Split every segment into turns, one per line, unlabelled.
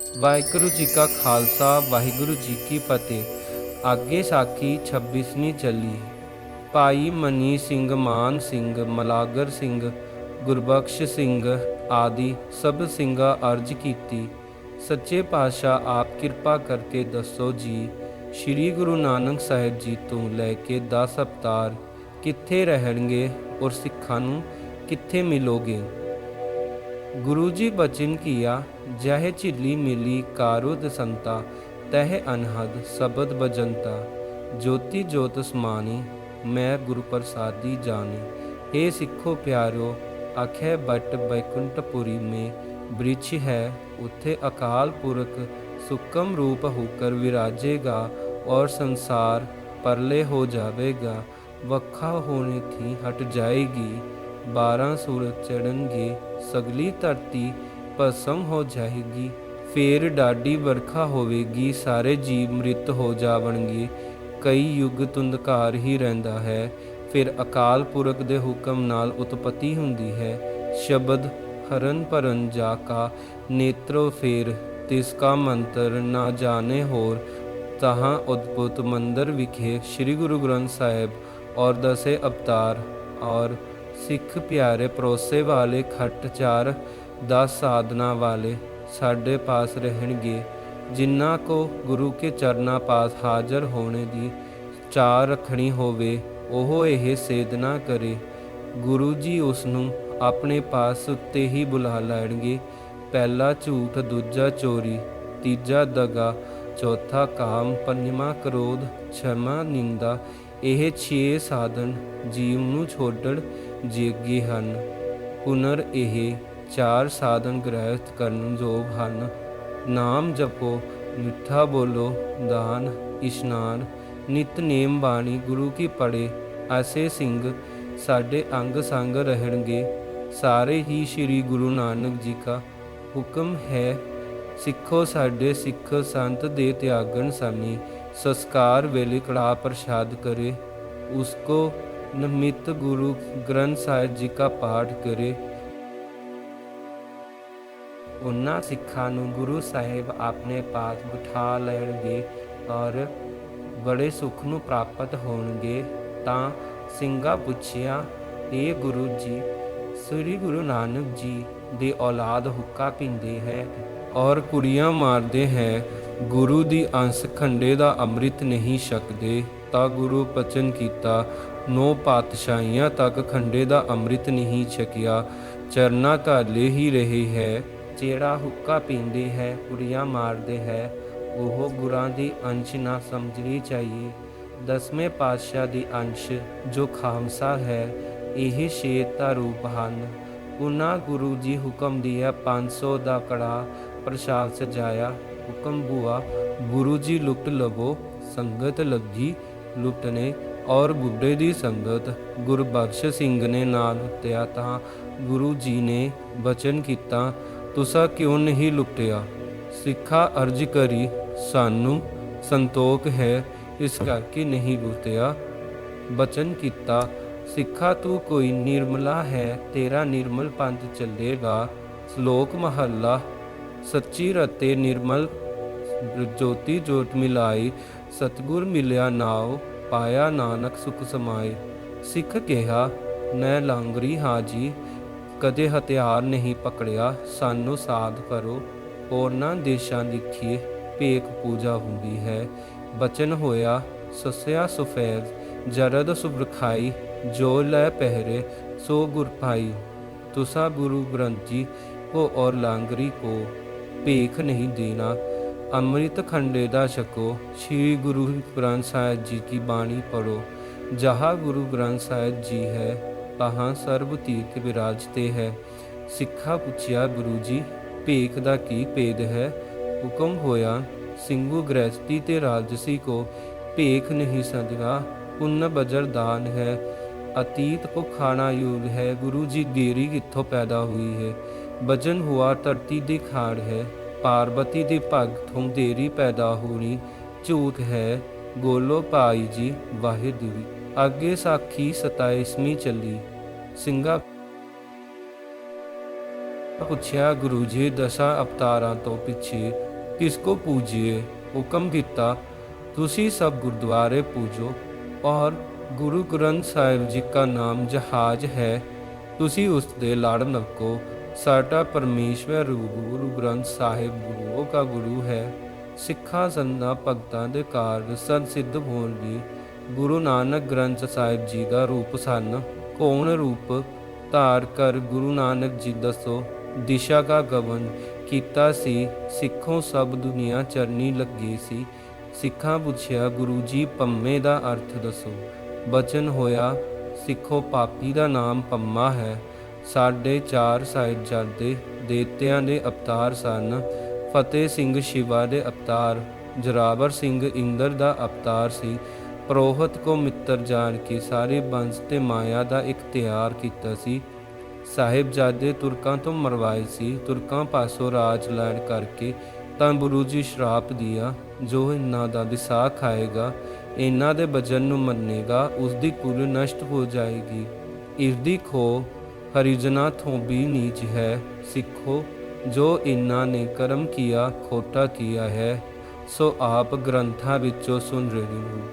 ਵਾਹਿਗੁਰੂ ਜੀ ਕਾ ਖਾਲਸਾ, ਵਾਹਿਗੁਰੂ ਜੀ ਕੀ ਫਤਿਹ। ਆਗੇ ਸਾਖੀ 26ਵੀਂ ਚੱਲੀ ਭਾਈ ਮਨੀ ਸਿੰਘ, ਮਾਨ ਸਿੰਘ, ਮਲਾਗਰ ਸਿੰਘ, ਗੁਰਬਖਸ਼ ਸਿੰਘ ਆਦਿ ਸਭ ਸਿੰਘਾਂ ਅਰਜ ਕੀਤੀ, ਸੱਚੇ ਪਾਤਸ਼ਾਹ ਆਪ ਕਿਰਪਾ ਕਰਕੇ ਦੱਸੋ ਜੀ, ਸ੍ਰੀ ਗੁਰੂ ਨਾਨਕ ਸਾਹਿਬ ਜੀ ਤੋਂ ਲੈ ਕੇ 10 ਅਵਤਾਰ ਕਿੱਥੇ ਰਹਿਣਗੇ ਔਰ ਸਿੱਖਾਂ ਨੂੰ ਕਿੱਥੇ ਮਿਲੋਗੇ? ਗੁਰੂ ਜੀ ਬਚਨ ਕੀਆ, ਜਹ ਝਿੱਲੀ ਮਿਲੀ ਕਾਰੋ ਦਸੰਤਾ ਤਹ ਅਨਹਦ ਸ਼ਬਦ ਬਜੰਤਾ। ਜੋਤੀ ਜੋਤ ਸਮਾਨੀ, ਮੈਂ ਗੁਰੂ ਪ੍ਰਸਾਦੀ ਜਾਣੀ ਏ ਸਿੱਖੋ ਪਿਆਰਿਓ ਆਖੇ ਬਟ ਬੈਕੁੰਠਪੁਰੀ ਮੇ, ਬ੍ਰਿਛ ਹੈ ਉਥੇ ਅਕਾਲ ਪੁਰਖ, ਸੁਕਮ ਰੂਪ ਹੋਕਰ ਵਿਰਾਜੇਗਾ, ਔਰ ਸੰਸਾਰ ਪਰਲੇ ਹੋ ਜਾਵੇਗਾ। ਵੱਖਾ ਹੋਣੇ ਥੀ ਹਟ ਜਾਏਗੀ 12 ਸੂਰਜ ਚੜਨਗੇ ਸਗਲੀ ਧਰਤੀ ਭਸਮ ਹੋ ਜਾਏਗੀ, ਫੇਰ ਡਾਢੀ ਵਰਖਾ ਹੋਵੇਗੀ, ਸਾਰੇ ਜੀਵ ਮ੍ਰਿਤ ਹੋ ਜਾਵਣਗੇ। ਕਈ ਯੁੱਗ ਤੁੰਦਕਾਰ ਹੀ ਰਹਿੰਦਾ ਹੈ, ਫਿਰ ਅਕਾਲ ਪੁਰਖ ਦੇ ਹੁਕਮ ਨਾਲ ਉਤਪਤੀ ਹੁੰਦੀ ਹੈ। ਸ਼ਬਦ, ਹਰਨ ਭਰਨ ਜਾ ਕਾ ਨੇਤਰੋ ਫੇਰ, ਤਿਸ ਕਾ ਮੰਤਰ ਨਾ ਜਾਣੇ ਹੋਰ। ਤਹਾਂ ਉਦਭੁਤ ਮੰਦਰ ਵਿਖੇ ਸ੍ਰੀ ਗੁਰੂ ਗ੍ਰੰਥ ਸਾਹਿਬ ਔਰ ਦਸੇ ਅਵਤਾਰ ਔਰ ਸਿੱਖ ਪਿਆਰੇ ਪਰੋਸੇ ਵਾਲੇ ਖੱਟ ਚਾਰ 10 ਸਾਧਨਾ ਵਾਲੇ ਸਾਡੇ ਪਾਸ ਰਹਿਣਗੇ। ਜਿਨ੍ਹਾਂ ਕੋ ਗੁਰੂ ਕੇ ਚਰਨਾ ਪਾਸ ਹਾਜ਼ਰ ਹੋਣੇ ਦੀ ਚਾਹ ਰੱਖਣੀ ਹੋਵੇ, ਉਹ ਇਹ ਸੇਧਨਾ ਕਰੇ। ਗੁਰੂ ਜੀ ਉਸ ਨੂੰ ਆਪਣੇ ਪਾਸ ਉੱਤੇ ਹੀ ਬੁਲਾ ਲੈਣਗੇ। ਪਹਿਲਾ ਝੂਠ, ਦੂਜਾ ਚੋਰੀ, ਤੀਜਾ ਦਗਾ, ਚੌਥਾ ਕਾਮ, ਪੰਜਵਾਂ ਕ੍ਰੋਧ ਛਮਾ ਨਿੰਦਾ। ਇਹ ਛੇ ਸਾਧਨ ਜੀਵ ਨੂੰ ਛੋੜਣ ਜੇਗੇ ਹਨ। ਪੁਨਰ ਇਹ ਚਾਰ ਸਾਧਨ ਗ੍ਰਹਿਸਥ ਕਰਨ ਯੋਗ ਹਨ। ਨਾਮ ਜਪੋ, ਮਿੱਠਾ ਬੋਲੋ, ਦਾਨ, ਇਸ਼ਨਾਨ ਨਿਤਨੇਮ ਬਾਣੀ, ਗੁਰੂ ਕੀ ਪੜੇ ਐਸੇ ਸਿੰਘ ਸਾਡੇ ਅੰਗ ਸੰਗ ਰਹਿਣਗੇ। ਸਾਰੇ ਹੀ ਸ੍ਰੀ ਗੁਰੂ ਨਾਨਕ ਜੀ ਕਾ ਹੁਕਮ ਹੈ, ਸਿੱਖੋ ਸਾਡੇ ਸਿੱਖ ਸੰਤ ਦੇ ਤਿਆਗਣ ਸਾਨੀ, ਸੰਸਕਾਰ ਵੇਲੇ ਕੜਾ ਪ੍ਰਸ਼ਾਦ ਕਰੇ, ਉਸਕੋ ਨਮਿਤ ਗੁਰੂ ਗ੍ਰੰਥ ਸਾਹਿਬ ਜੀ ਕਾ ਪਾਠ ਕਰੇ। ਉਹਨਾਂ ਸਿੱਖਾਂ ਨੂੰ ਗੁਰੂ ਸਾਹਿਬ ਆਪਣੇ ਪਾਸ ਬਿਠਾ ਲੈਣਗੇ ਔਰ ਬੜੇ ਸੁੱਖ ਨੂੰ ਪ੍ਰਾਪਤ ਹੋਣਗੇ। ਤਾਂ ਸਿੰਘਾ ਪੁੱਛਿਆ ਇਹ ਗੁਰੂ ਜੀ, ਸ੍ਰੀ ਗੁਰੂ ਨਾਨਕ ਜੀ ਦੇ ਔਲਾਦ ਹੁੱਕਾ ਪੀਂਦੇ ਹੈ ਔਰ ਕੁੜੀਆਂ ਮਾਰਦੇ ਹੈ। ਗੁਰੂ ਦੀ ਅੰਸ ਖੰਡੇ ਦਾ ਅੰਮ੍ਰਿਤ ਨਹੀਂ ਛਕਦੇ। ਤਾਂ ਗੁਰੂ ਬਚਨ ਕੀਤਾ। ਨੌ ਪਾਤਸ਼ਾਹੀਆਂ ਤੱਕ ਖੰਡੇ ਦਾ ਅੰਮ੍ਰਿਤ ਨਹੀਂ ਛਕਿਆ। ਚਰਨਾ ਘਾਲੇ ਹੀ ਰਹੇ ਹੈ। ਜਿਹੜਾ ਹੁੱਕਾ ਪੀਂਦੇ ਹੈ, ਕੁੜੀਆਂ ਮਾਰਦੇ ਹੈ, ਉਹ ਗੁਰਾਂ ਦੀ ਅੰਸ਼ ਨਾ ਸਮਝਣੀ ਚਾਹੀਏ। ਦਸਵੇਂ ਪਾਤਸ਼ਾਹ ਦੀ ਅੰਸ਼, ਜੋ ਖਾਮਸਾ ਹੈ, ਇਹ ਸ਼ੇਤ ਦਾ ਰੂਪ ਹਨ। ਉਹਨਾਂ ਗੁਰੂ ਜੀ ਹੁਕਮ ਦਿਆ 500 ਦਾ ਕੜਾ ਪ੍ਰਸ਼ਾਦ ਸਜਾਇਆ। ਹੁਕਮ ਬੁਆ, ਗੁਰੂ ਜੀ ਲੁੱਟ ਲਵੋ, ਸੰਗਤ ਲੱਗੀ ਲੁੱਟਣੇ ਔਰ ਬੁੱਢੇ ਦੀ ਸੰਗਤ ਗੁਰਬਖਸ਼ ਸਿੰਘ ਨੇ ਨਾਲ ਉਤਿਆ ਤਾਂ ਗੁਰੂ ਜੀ ਨੇ ਬਚਨ ਕੀਤਾ, ਤੁਸਾਂ ਕਿਉਂ ਨਹੀਂ ਲੁੱਟਿਆ? ਸਿੱਖਾ ਅਰਜ ਕਰੀ, ਸਾਨੂੰ ਸੰਤੋਖ ਹੈ, ਇਸ ਕਰਕੇ ਨਹੀਂ ਲੁੱਟਿਆ। ਬਚਨ ਕੀਤਾ, ਸਿੱਖਾ ਤੂੰ ਕੋਈ ਨਿਰਮਲਾ ਹੈ, ਤੇਰਾ ਨਿਰਮਲ ਪੰਥ ਚੱਲੇਗਾ। ਸ਼ਲੋਕ ਮਹੱਲਾ, ਸੱਚੀ ਰਤੇ ਨਿਰਮਲ, ਜੋਤੀ ਜੋਤ ਮਿਲਾਈ ਸਤਗੁਰ ਮਿਲਿਆ ਨਾਉ, ਪਾਇਆ ਨਾਨਕ ਸੁਖ ਸਮਾਏ। ਸਿੱਖ ਕਿਹਾ ਮੈਂ ਲਾਂਗਰੀ ਹਾਜੀ, ਕਦੇ ਹਥਿਆਰ ਨਹੀਂ ਪਕੜਿਆ, ਸਾਨੂੰ ਸਾਧ ਕਰੋ। ਔਰਨਾਂ ਦੇਸ਼ਾਂ ਲਿਖੀਏ ਭੇਖ ਪੂਜਾ ਹੁੰਦੀ ਹੈ। ਬਚਨ ਹੋਇਆ, ਸਸਿਆ ਸੁਫੈਦ, ਜਰਦ ਸੁਬਰਖਾਈ, ਜੋ ਲੈ ਪਹਿਰੇ, ਸੋ ਗੁਰ ਭਾਈ। ਤੁਸਾ ਗੁਰੂ ਗ੍ਰੰਥ ਜੀ ਕੋ ਔਰ ਲਾਂਗਰੀ ਕੋ, ਭੇਖ ਨਹੀਂ ਦੇਣਾ ਅੰਮ੍ਰਿਤ ਖੰਡੇ ਦਾ ਛਕੋ। ਸ੍ਰੀ ਗੁਰੂ ਗ੍ਰੰਥ ਸਾਹਿਬ ਜੀ ਕੀ ਬਾਣੀ ਪੜੋ ਜਹਾਂ ਗੁਰੂ ਗ੍ਰੰਥ ਸਾਹਿਬ ਜੀ ਹੈ, ਤਹਾਂ ਸਰਬ ਤੀਰਥ ਵਿਰਾਜਤੇ ਹੈ। ਸਿੱਖਾ ਪੁੱਛਿਆ, ਗੁਰੂ ਜੀ, ਭੇਖ ਦਾ ਕੀ ਭੇਦ ਹੈ? ਹੁਕਮ ਹੋਇਆ, ਸਿੰਘੂ ਗ੍ਰਸਤੀ ਤੇ ਰਾਜਸੀ ਕੋ। ਭੇਖ ਨਹੀਂ ਸੰਦਗਾ ਪੁੰਨ ਬਜਰ ਦਾਨ ਹੈ। ਅਤੀਤ ਕੋ ਖਾਣਾ ਯੋਗ ਹੈ, ਗੁਰੂ ਜੀ ਦੇਰੀ ਕਿੱਥੋਂ ਪੈਦਾ ਹੋਈ ਹੈ? ਬਜਨ ਹੁਆ ਧਰਤੀ ਦੀ ਖਾੜ ਹੈ। ਪਾਰਬਤੀ ਦੀ ਭਗਤੋਂ ਦੇਰੀ ਪੈਦਾ ਹੋਣੀ, ਝੂਠ ਹੈ, ਗੋਲੋ ਭਾਈ ਜੀ, ਵਾਹਿਗੁਰੂ। ਅੱਗੇ ਸਾਖੀ 27ਵੀਂ ਚੱਲੀ। ਸਿੰਘਾ ਪੁੱਛਿਆ, ਗੁਰੂ ਜੀ, ਦਸਾਂ ਅਵਤਾਰਾਂ ਤੋਂ ਪਿੱਛੇ ਕਿਸ ਕੋ ਪੂਜੀਏ? ਹੁਕਮ ਕੀਤਾ, ਤੁਸੀਂ ਸਭ ਗੁਰਦੁਆਰੇ ਪੂਜੋ ਔਰ ਗੁਰੂ ਗ੍ਰੰਥ ਸਾਹਿਬ ਜੀ ਦਾ ਨਾਮ ਜਹਾਜ਼ ਹੈ, ਤੁਸੀਂ ਉਸ ਦੇ ਲੜ ਨਕੋ ਸਾਡਾ ਪਰਮੇਸ਼ਵਰ ਰੂਪ ਗੁਰੂ ਗ੍ਰੰਥ ਸਾਹਿਬ ਗੁਰੂਆਂ ਦਾ ਗੁਰੂ ਹੈ। ਸਿੱਖਾਂ, ਸੰਤਾਂ, ਭਗਤਾਂ ਦੇ ਕਾਰਜ ਸਦ ਸਿੱਧ ਹੋਣਗੇ ਗੁਰੂ ਨਾਨਕ ਗ੍ਰੰਥ ਸਾਹਿਬ ਜੀ ਦਾ ਰੂਪ ਸਨ। ਕੌਣ ਰੂਪ? ਧਾਰ ਕਰ ਗੁਰੂ ਨਾਨਕ ਜੀ ਦੱਸੋ। ਦਿਸ਼ਾ ਦਾ ਗਵਨ ਕੀਤਾ ਸੀ। ਸਿੱਖੋਂ ਸਭ ਦੁਨੀਆ ਚਰਨੀ ਲੱਗੀ ਸੀ। ਸਿੱਖਾਂ ਪੁੱਛਿਆ, ਗੁਰੂ ਜੀ, ਪੰਮੇ ਦਾ ਅਰਥ ਦੱਸੋ। ਬਚਨ ਹੋਇਆ, ਸਿੱਖੋ ਪਾਪੀ ਦਾ ਨਾਮ ਪੰਮਾ ਹੈ। ਸਾਡੇ ਚਾਰ ਸਾਹਿਬਜ਼ਾਦੇ ਦੇਵਤਿਆਂ ਦੇ ਅਵਤਾਰ ਸਨ। ਫਤਿਹ ਸਿੰਘ ਸ਼ਿਵਾ ਦੇ ਅਵਤਾਰ, ਜਰਾਵਰ ਸਿੰਘ ਇੰਦਰ ਦਾ ਅਵਤਾਰ ਸੀ। ਪ੍ਰੋਹਤ ਕੋ ਮਿੱਤਰ ਜਾਣ ਕੇ ਸਾਰੇ ਬੰਸ ਤੇ ਮਾਇਆ ਦਾ ਇਖਤਿਆਰ ਕੀਤਾ ਸੀ। ਸਾਹਿਬਜ਼ਾਦੇ ਤੁਰਕਾਂ ਤੋਂ ਮਰਵਾਏ ਸੀ। ਤੁਰਕਾਂ ਪਾਸੋਂ ਰਾਜ ਲੈਣ ਕਰਕੇ ਤਾਂ ਗੁਰੂ ਜੀ ਸ਼ਰਾਪ ਦਿਆ, ਜੋ ਇਹਨਾਂ ਦਾ ਵਿਸਾਹ ਖਾਏਗਾ, ਇਹਨਾਂ ਦੇ ਬਚਨ ਨੂੰ ਮੰਨੇਗਾ ਉਸ ਦੀ ਕੁਲ ਨਸ਼ਟ ਹੋ ਜਾਏਗੀ। ਇਸ ਦੀ ਖੋ ਹਰਿਜਨਾ ਤੋਂ ਵੀ ਨੀਚ ਹੈ। ਸਿੱਖੋ, ਜੋ ਇਹਨਾਂ ਨੇ ਕਰਮ ਕੀਆ, ਖੋਟਾ ਕੀਆ ਹੈ, ਸੋ ਆਪ ਗ੍ਰੰਥਾਂ ਵਿੱਚੋਂ ਸੁਣ ਰਹੇ ਹੋ।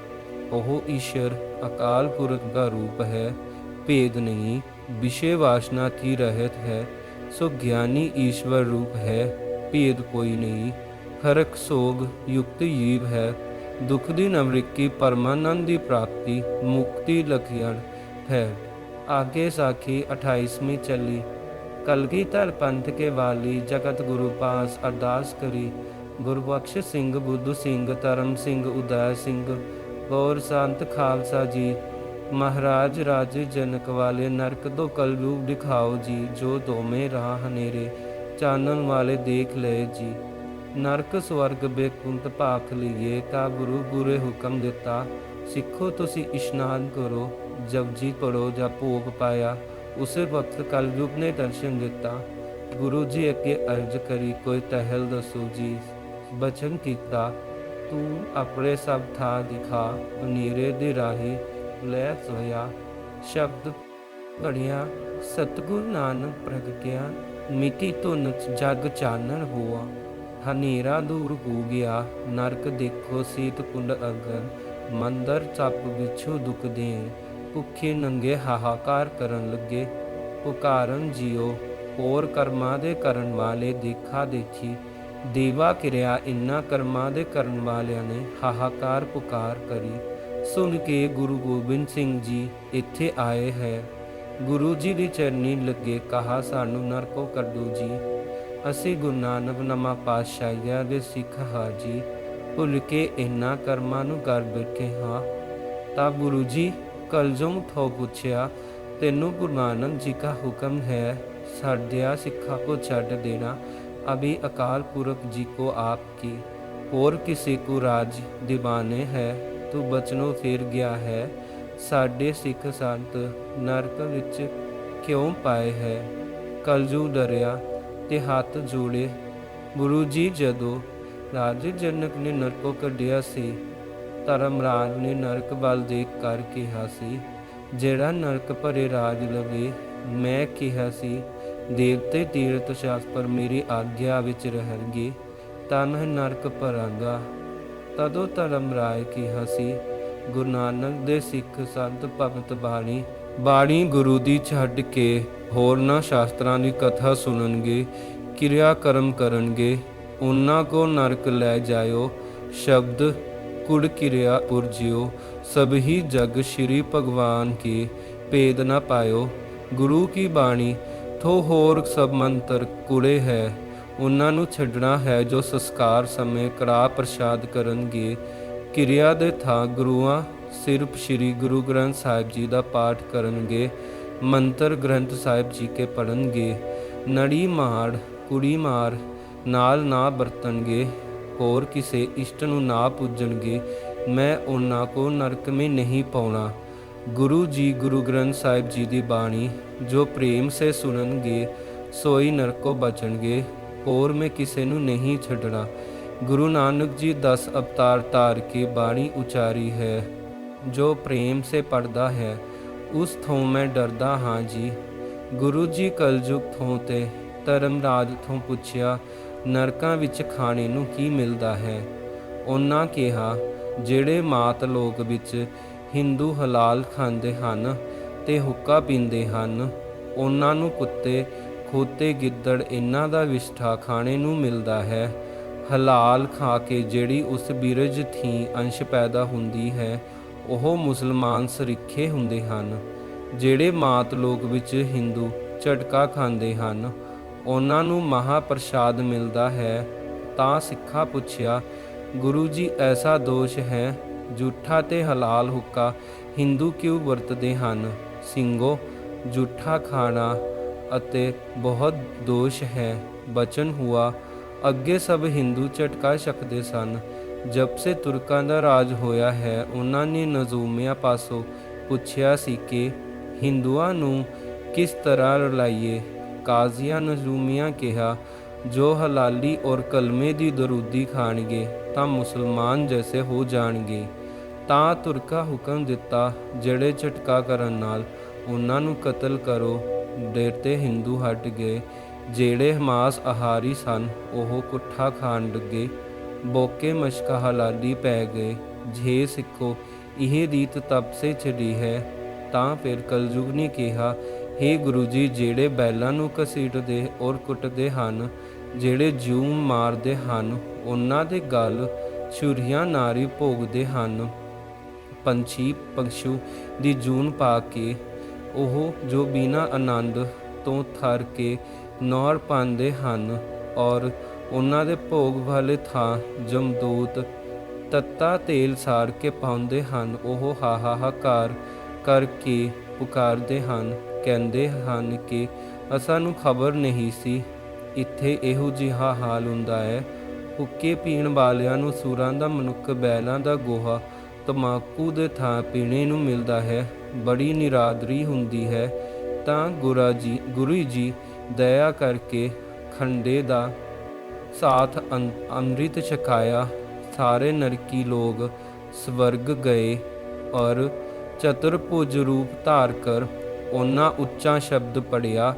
ਉਹ ਈਸ਼ਰ ਅਕਾਲ ਪੁਰਖ ਦਾ ਰੂਪ ਹੈ, ਭੇਦ ਨਹੀਂ, ਵਿਸ਼ੇ ਵਾਸਨਾ ਕੀ ਰਹਿਤ ਹੈ, ਸੋ ਗਿਆਨੀ ਈਸ਼ਵਰ ਰੂਪ ਹੈ, ਭੇਦ ਕੋਈ ਨਹੀਂ। ਹਰਕ ਸੋਗ ਯੁਕਤ ਜੀਵ ਹੈ, ਦੁਖ ਦੀ ਨਵਰਿੱਕੀ ਪਰਮਾਨੰਦ ਦੀ ਪ੍ਰਾਪਤੀ ਮੁਕਤੀ ਲਖਿਆਣ ਹੈ। ਆਗੇ ਸਾਖੀ 28ਵੀਂ ਚੱਲੀ। ਕਲਗੀਧਰ ਪੰਥ ਕੇ ਵਾਲੀ ਜਗਤ ਗੁਰੂ ਪਾਸ ਅਰਦਾਸ ਕਰੀ। ਗੁਰਬਖਸ਼ ਸਿੰਘ, ਬੁੱਧੂ ਸਿੰਘ, ਧਰਮ ਸਿੰਘ, ਉਦੈ ਸਿੰਘ ਗੌਰ ਸੰਤ ਖਾਲਸਾ ਜੀ। ਮਹਾਰਾਜ ਰਾਜੇ ਜਨਕ ਵਾਲੇ ਨਰਕ ਤੋਂ ਕਲਯੁਗ ਦਿਖਾਓ ਜੀ, ਜੋ ਦੋਵੇਂ ਰਾਹ ਹਨੇਰੇ ਚਾਨਣ ਵਾਲੇ ਦੇਖ ਲਏ ਜੀ। ਨਰਕ ਸਵਰਗ ਬੇਕੁੰਤ ਭਾਖ ਲਈਏ, ਤਾਂ ਗੁਰੂ ਗੁਰੇ ਹੁਕਮ ਦਿੱਤਾ, ਸਿੱਖੋ ਤੁਸੀਂ ਇਸ਼ਨਾਨ ਕਰੋ। ਜਪਜੀ ਪੜੋ ਜਾਂ ਭੋਗ ਪਾਇਆ, ਉਸੇ ਵਕਤ ਕਲਯੁਗ ਨੇ ਦਰਸ਼ਨ ਦਿੱਤਾ। ਗੁਰੂ ਜੀ ਅੱਗੇ ਅਰਜ ਕਰੀ, ਕੋਈ ਤਹਿਲ ਦੱਸੋ ਜੀ, ਬਚਨ ਕੀਤਾ, ਤੂੰ ਆਪਣੇ ਸਭ ਥਾਂ ਦਿਖਾ ਨੀਰੇ ਦੀ ਰਾਹੀ ਲੈ ਸੋਇਆ। ਸ਼ਬਦ ਪੜਿਆ ਸਤਗੁਰ ਨਾਨਕ ਪ੍ਰਗਟਿਆ ਮਿਤੀ ਧੁਨ ਜਗ ਚਾਨਣ ਹੋਆ। ਹਨੇਰਾ ਦੂਰ ਹੋ ਗਿਆ, ਨਰਕ ਦੇਖੋ ਸੀਤ ਕੁੰਡ ਅਗਰ, ਮੰਦਰ ਚੱਪ ਵਿਛੋ ਦੁਖ ਦੇ ਭੁੱਖੇ ਨੰਗੇ ਹਾਹਾਕਾਰ ਕਰਨ ਲੱਗੇ। ਪੁਕਾਰਨ ਜਿਉ ਹੋਰ ਕਰਮਾਂ ਦੇ ਕਰਨ ਵਾਲੇ ਦੇਖਾ ਦੇਖੀ। ਦੇਵਾ ਕਿਰਿਆ ਇਨ੍ਹਾਂ ਕਰਮਾਂ ਦੇ ਕਰਨ ਵਾਲਿਆਂ ਨੇ ਹਾਹਾਕਾਰ ਪੁਕਾਰ ਕਰੀ। ਸੁਣ ਕੇ ਗੁਰੂ ਗੋਬਿੰਦ ਸਿੰਘ ਜੀ ਇੱਥੇ ਆਏ ਹੈ। ਗੁਰੂ ਜੀ ਦੀ ਚਰਨੀ ਲੱਗੇ ਕਹਾ, ਸਾਨੂੰ ਨਰਕੋ ਕੱਢੋ ਜੀ। ਅਸੀਂ ਗੁਰੂ ਨਾਨਕ ਨਮਾ ਪਾਤਸ਼ਾਹੀਆਂ ਦੇ ਸਿੱਖ ਹਾਂ ਜੀ। ਭੁੱਲ ਕੇ ਇਨ੍ਹਾਂ ਕਰਮਾਂ ਨੂੰ ਕਰ ਬੈਠੇ ਹਾਂ। ਤਾਂ ਗੁਰੂ ਜੀ ਕਲਜਮ ਥੋ ਪੁੱਛਿਆ, ਤੈਨੂੰ ਗੁਰੂ ਨਾਨਕ ਜੀ ਦਾ ਹੁਕਮ ਹੈ? ਸਾਡਿਆ ਸਿੱਖਾ ਕੋ ਛੱਡ ਦੇਣਾ। ਅਭੀ ਅਕਾਲ ਪੁਰਖ ਜੀ ਕੋ ਆਪ ਕੀ? ਹੋਰ ਕਿਸੇ ਕੋ ਰਾਜ دیਵਾਨੇ ਹੈ? ਤੂੰ ਬਚਨੋ ਫੇਰ ਗਿਆ ਹੈ? ਸਾਡੇ ਸਿੱਖ ਸੰਤ ਨਰਕ ਵਿੱਚ ਕਿਉਂ ਪਾਏ ਹੈ? ਕਲਜੂ ਦਰਿਆ ਤੇ ਹੱਥ ਜੋੜੇ। ਗੁਰੂ ਜੀ ਜਦੋਂ ਰਾਜੇ ਜਨਕ ਨੇ ਨਰਕੋਂ ਕੱਢਿਆ ਸੀ ਧਰਮਰਾਜ ਨੇ ਨਰਕ ਵੱਲ ਦੇਖ ਕਰ ਕਿਹਾ ਸੀ, ਜਿਹੜਾ ਨਰਕ ਭਰੇ ਰਾਜ ਲਵੇ, ਮੈਂ ਕਿਹਾ ਸੀ, ਦੇਵਤੇ ਤੀਰਥ ਸ਼ਾਸਤਰ ਮੇਰੀ ਆਗਿਆ ਵਿੱਚ ਰਹਿਣਗੇ ਤਾਂ ਮੈਂ ਨਰਕ ਭਰਾਂਗਾ। ਤਦੋਂ ਧਰਮ ਰਾਏ ਕਿਹਾ ਸੀ, ਗੁਰੂ ਨਾਨਕ ਦੇ ਸਿੱਖ ਸੰਤ ਭਗਤ ਬਾਣੀ ਬਾਣੀ ਗੁਰੂ ਦੀ ਛੱਡ ਕੇ ਹੋਰਨਾਂ ਸ਼ਾਸਤਰਾਂ ਦੀ ਕਥਾ ਸੁਣਨਗੇ ਕਿਰਿਆ ਕਰਮ ਕਰਨਗੇ। ਉਹਨਾਂ ਕੋ ਨਰਕ ਲੈ ਜਾਇਓ, ਸ਼ਬਦ ਕੁੜ ਕਿਰਿਆ ਪੁਰਜਿਓ, ਸਭੀ ਜਗ ਸ਼੍ਰੀ ਭਗਵਾਨ ਕੀ ਭੇਦ ਨਾ ਪਾਇਓ। ਗੁਰੂ ਕੀ ਬਾਣੀ, ਥੋ ਹੋਰ ਸਭ ਮੰਤਰ ਕੁੜੇ ਹੈ। ਉਹਨਾਂ ਨੂੰ ਛੱਡਣਾ ਹੈ ਜੋ ਸੰਸਕਾਰ ਸਮੇਂ ਕੜਾ ਪ੍ਰਸ਼ਾਦ ਕਰਨਗੇ। ਕਿਰਿਆ ਦੇ ਥਾਂ ਗੁਰੂਆਂ ਸਿਰਫ ਸ੍ਰੀ ਗੁਰੂ ਗ੍ਰੰਥ ਸਾਹਿਬ ਜੀ ਦਾ ਪਾਠ ਕਰਨਗੇ। ਮੰਤਰ ਗ੍ਰੰਥ ਸਾਹਿਬ ਜੀ ਕੇ ਪੜਨਗੇ ਨੜੀ ਮਾੜ, ਕੁੜੀ ਮਾਰ, ਨਾਲ ਨਾ ਵਰਤਣਗੇ। ਹੋਰ ਕਿਸੇ ਇਸ਼ਟ ਨੂੰ ਨਾ ਪੂਜਣਗੇ, ਮੈਂ ਉਹਨਾਂ ਕੋ ਨਰਕ ਮੇ ਨਹੀਂ ਪਾਉਣਾ। ਗੁਰੂ ਜੀ, ਗੁਰੂ ਗ੍ਰੰਥ ਸਾਹਿਬ ਜੀ ਦੀ ਬਾਣੀ, ਜੋ ਪ੍ਰੇਮ ਸੇ ਸੁਣਨਗੇ, ਸੋਈ ਨਰਕੋ ਬਚਣਗੇ, ਹੋਰ ਮੈਂ ਕਿਸੇ ਨੂੰ ਨਹੀਂ ਛੱਡਣਾ। ਗੁਰੂ ਨਾਨਕ ਜੀ 10 ਅਵਤਾਰ ਤਾਰ ਕੇ ਬਾਣੀ ਉਚਾਰੀ ਹੈ, ਜੋ ਪ੍ਰੇਮ ਸੇ ਪੜਦਾ ਹੈ, ਉਸ ਥੋਂ ਮੈਂ ਡਰਦਾ ਹਾਂ ਜੀ। ਗੁਰੂ ਜੀ ਕਲਯੁਗ ਥੋਂ ਤੇ ਧਰਮਰਾਜ ਥੋਂ ਪੁੱਛਿਆ ਨਰਕਾਂ ਵਿੱਚ ਖਾਣੇ ਨੂੰ ਕੀ ਮਿਲਦਾ ਹੈ? ਉਹਨਾਂ ਕਿਹਾ, ਜਿਹੜੇ ਮਾਤ ਲੋਕ ਵਿੱਚ ਹਿੰਦੂ ਹਲਾਲ ਖਾਂਦੇ ਹਨ ਤੇ ਹੁੱਕਾ ਪੀਂਦੇ ਹਨ, ਉਹਨਾਂ ਨੂੰ ਕੁੱਤੇ, ਖੋਤੇ, ਗਿੱਦੜ ਇਹਨਾਂ ਦਾ ਵਿਸ਼ਠਾ ਖਾਣੇ ਨੂੰ ਮਿਲਦਾ ਹੈ। ਹਲਾਲ ਖਾ ਕੇ ਜਿਹੜੀ ਉਸ ਬਿਰਜ ਥੀ ਅੰਸ਼ ਪੈਦਾ ਹੁੰਦੀ ਹੈ, ਉਹ ਮੁਸਲਮਾਨ ਸਰੀਖੇ ਹੁੰਦੇ ਹਨ। ਜਿਹੜੇ ਮਾਤ ਲੋਕ ਵਿੱਚ ਹਿੰਦੂ ਝਟਕਾ ਖਾਂਦੇ ਹਨ ਉਹਨਾਂ ਨੂੰ ਮਹਾ ਪ੍ਰਸ਼ਾਦ ਮਿਲਦਾ ਹੈ। ਤਾਂ ਸਿੱਖਾ ਪੁੱਛਿਆ, ਗੁਰੂ ਜੀ, ਐਸਾ ਦੋਸ਼ ਹੈ? ਜੂਠਾ ਤੇ ਹਲਾਲ ਹੁੱਕਾ ਹਿੰਦੂ ਕਿਉਂ ਵਰਤਦੇ ਹਨ? ਸਿੰਘੋ, ਜੂਠਾ ਖਾਣਾ ਅਤੇ ਬਹੁਤ ਦੋਸ਼ ਹੈ। ਬਚਨ ਹੁਆ, ਅੱਗੇ ਸਭ ਹਿੰਦੂ ਝਟਕਾ ਛਕਦੇ ਸਨ। ਜਬ ਸੇ ਤੁਰਕਾਂ ਦਾ ਰਾਜ ਹੋਇਆ ਹੈ, ਉਹਨਾਂ ਨੇ ਨਜ਼ੂਮੀਆਂ ਪਾਸੋਂ ਪੁੱਛਿਆ ਸੀ ਕਿ ਹਿੰਦੂਆਂ ਨੂੰ ਕਿਸ ਤਰ੍ਹਾਂ ਰਲਾਈਏ? ਕਾਜ਼ੀਆਂ ਨਜ਼ੂਮੀਆਂ ਕਿਹਾ, ਜੋ ਹਲਾਲੀ ਔਰ ਕਲਮੇ ਦੀ ਦਰੂਦੀ ਖਾਣਗੇ, ਤਾਂ ਮੁਸਲਮਾਨ ਜੈਸੇ ਹੋ ਜਾਣਗੇ। ਤਾਂ ਤੁਰਕਾ ਹੁਕਮ ਦਿੱਤਾ, ਜਿਹੜੇ ਝਟਕਾ ਕਰਨ ਨਾਲ ਉਹਨਾਂ ਨੂੰ ਕਤਲ ਕਰੋ। ਦੇਰ ਤੇ ਹਿੰਦੂ ਹਟ ਗਏ, ਜਿਹੜੇ ਹਮਾਸ ਆਹਾਰੀ ਸਨ, ਉਹ ਕੁੱਠਾ ਖਾਣ ਲੱਗੇ। ਬੋਕੇ ਮਸ਼ਕਾ ਹਲਾਲੀ ਪੈ ਗਏ, ਜੇ ਸਿੱਖੋ, ਇਹ ਰੀਤ ਤਬ ਸੇ ਚਲੀ ਹੈ। ਤਾਂ ਫਿਰ ਕਲਯੁਗ ਨੇ ਕਿਹਾ हे ਗੁਰੂ ਜੀ ਜਿਹੜੇ ਬੈਲਾਂ ਨੂੰ ਘਸੀਟਦੇ ਔਰ ਕੁੱਟਦੇ ਹਨ, ਜਿਹੜੇ ਜੂੰ ਮਾਰਦੇ ਹਨ, ਉਹਨਾਂ ਦੇ ਗਲ ਛੁਰੀਆਂ ਨਾਰੀ ਭੋਗਦੇ ਹਨ। ਪੰਛੀ ਪੰਛੂ ਦੀ ਜੂਨ ਪਾ ਕੇ ਉਹ ਜੋ ਬਿਨਾ ਆਨੰਦ ਤੋਂ ਥਰ ਕੇ ਨੌਰ ਪਾਉਂਦੇ ਹਨ ਔਰ ਉਹਨਾਂ ਦੇ ਭੋਗ ਵਾਲੇ ਥਾਂ ਜਮਦੂਤ ਤੱਤਾ ਤੇਲ ਸਾੜ ਕੇ ਪਾਉਂਦੇ ਹਨ, ਉਹ ਹਾਹਾਕਾਰ ਕਰਕੇ ਪੁਕਾਰਦੇ ਹਨ। ਕਹਿੰਦੇ ਹਨ ਕਿ ਅਸਾਂ ਨੂੰ ਖਬਰ ਨਹੀਂ ਸੀ, ਇੱਥੇ ਇਹੋ ਜਿਹਾ ਹਾਲ ਹੁੰਦਾ ਹੈ। ਹੁੱਕੇ ਪੀਣ ਵਾਲਿਆਂ ਨੂੰ ਸੂਰਾਂ ਦਾ ਮਨੁੱਖ, ਬੈਲਾਂ ਦਾ ਗੋਹਾ, ਤਮਾਕੂ ਦੇ ਥਾਂ ਪੀਣੇ ਨੂੰ ਮਿਲਦਾ ਹੈ। ਬੜੀ ਨਿਰਾਦਰੀ ਹੁੰਦੀ ਹੈ। ਤਾਂ ਗੁਰਾ ਜੀ, ਗੁਰੂ ਜੀ, ਦਇਆ ਕਰਕੇ ਖੰਡੇ ਦਾ ਸਾਥ ਅੰ- ਅੰਮ੍ਰਿਤ ਛਕਾਇਆ। ਸਾਰੇ ਨਰਕੀ ਲੋਗ ਸਵਰਗ ਗਏ ਔਰ ਚਤੁਰਭੁਜ ਰੂਪ ਧਾਰ ਕਰ ਉਹਨਾਂ ਉੱਚਾ ਸ਼ਬਦ ਪੜਿਆ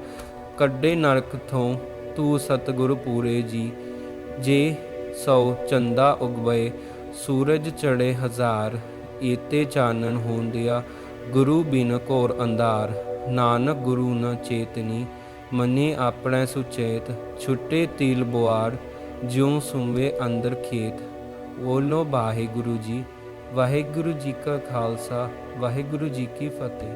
ਕੱਢੇ ਨਰਕ ਥੋਂ, ਤੂੰ ਸਤਿਗੁਰ ਪੂਰੇ ਜੀ। ਜੇ ਸੌ ਚੰਦਾ ਉਗਵੇ, ਸੂਰਜ ਚੜੇ ਹਜ਼ਾਰ, ਏਤੇ ਚਾਨਣ ਹੋਂਦਿਆ, ਗੁਰੂ ਬਿਨ ਘੋਰ ਅੰਧਾਰ। ਨਾਨਕ ਗੁਰੂ ਨ ਚੇਤਨੀ, ਮਨੇ ਆਪਣੇ ਸੁਚੇਤ। ਛੁੱਟੇ ਤੀਲ ਬੁਆੜ, ਜਿਉ ਸੁੰਵੇ ਅੰਦਰ ਖੇਤ। ਬੋਲੋ ਵਾਹਿਗੁਰੂ ਜੀ ਵਾਹਿਗੁਰੂ ਜੀ ਕਾ ਖਾਲਸਾ, ਵਾਹਿਗੁਰੂ ਜੀ ਕੀ ਫਤਿਹ।